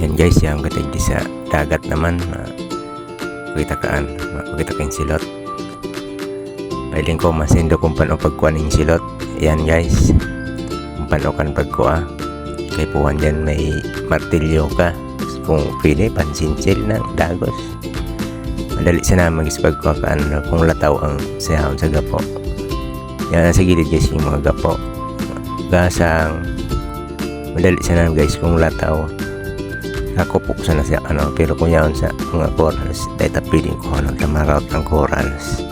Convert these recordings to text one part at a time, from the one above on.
Yan guys, yung di sa dagat naman. Makita kaan, makita kayong silot. Pailing ko masindo kung paano pagkuhan ng silot. Yan guys, kung paano kan pagkuha. Kay puwan dyan may martilyo ka. Kung pwede, pansinsil ng dagos. Madali sa naman guys pagkuha ka ano, kung lataw ang sahon sa gapo. Yan sa gilid guys yung mga gapo. Gasang. Madali sa naman guys kung lataw nakupok sa na siya ano pero kung yaon sa mga corals dahil tapiling ko ano tamarout ng corals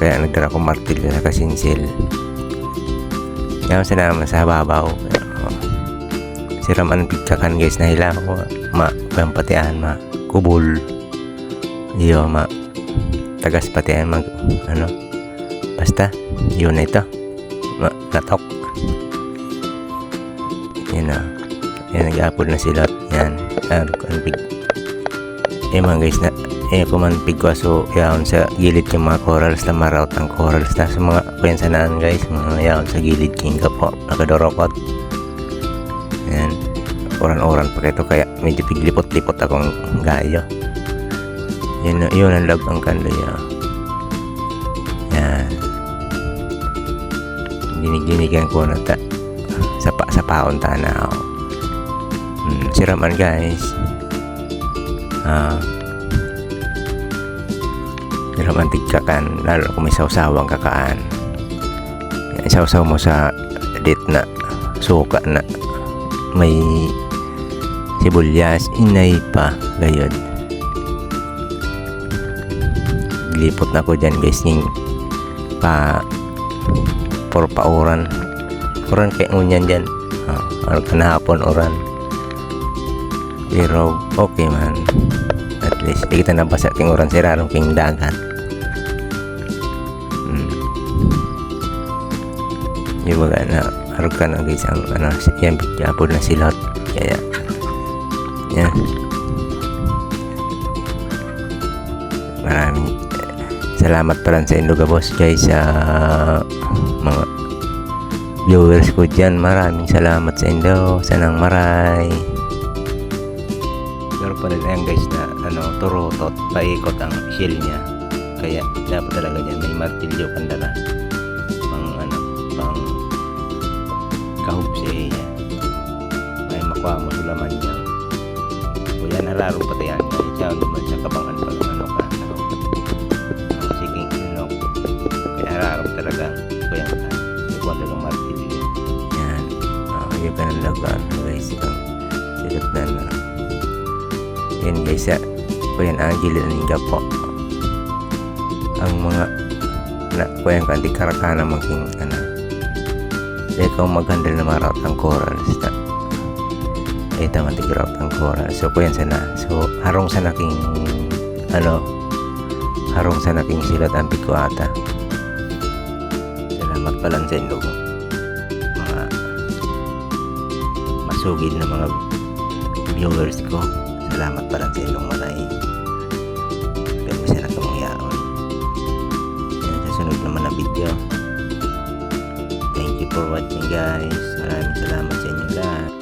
kaya nagdara ko martilyo sa kasinsil yaon sa naman sa babaw oh. siram ang pigkakan guys. Na hila ko ma patian ma kubul. Iyo ma tagas patian mag ano basta yun na ito. Ma natok. Yun na yan, nag-upload na sila. Yan. Yan, ang pig. Eh mga guys na, eh pumanpig ko so yaon sa gilid yung mga corals na marout ang corals na sa mga kwensanaan guys mga yaon sa gilid king ka po nakadorokot yan oran-oran pa ito kaya medyo piglipot-lipot akong gayo yun, yun ang log ang kandoy yan dinig-dinigan ko na ta sa, sa paon tanaw hmm, siraman guys. Ah siraman tigkakan lalo kung may sawsawang kakaan. Yan, sawsaw mo sa dit na suka na may sibuyas inay pa gayod. Lipot na ko dyan guys yung pa por pauran oran. Kay ngunyan dyan. Ah, ano ka na hapon oran pero okay man. At least di kita nabasa king oran sirarong king dagat. Hmm. yung baga na guys ang ano yan bigyan na silot kaya yan maraming salamat pala sa Indo boss guys sa mga viewers ko dyan. Maraming salamat sa Indo sanang maray pala yan guys na ano turutot paikot ang shell niya. Kaya dapat talaga dyan may martilyo pandala pang ano pang kahubse niya. May makuha mo sa laman niya. O yan nararo pati yan. Siya naman sa kabangan pag ano ka ano? Ang siking inok kaya nararo talaga. Ko yan ka ikuha talagang martilyo. Yan. Uh, yung ka ng lagan guys. Ang silat na na yan guys ko yan ang gilid ng gapo ang mga na ko yan kanti karakana maging ano. Dahil kung maghandle na marout ang corals na ito man tigrout ang corals so ko yan sana. So harong sa naking ano harong sa naking silat ang ko ata. Salamat pala sa inyo mga masugid na mga viewers ko salamat pala sa inyong manay. Pero sila kang yaon yan sa sunod naman na video. Thank you for watching guys. Maraming salamat sa inyo lahat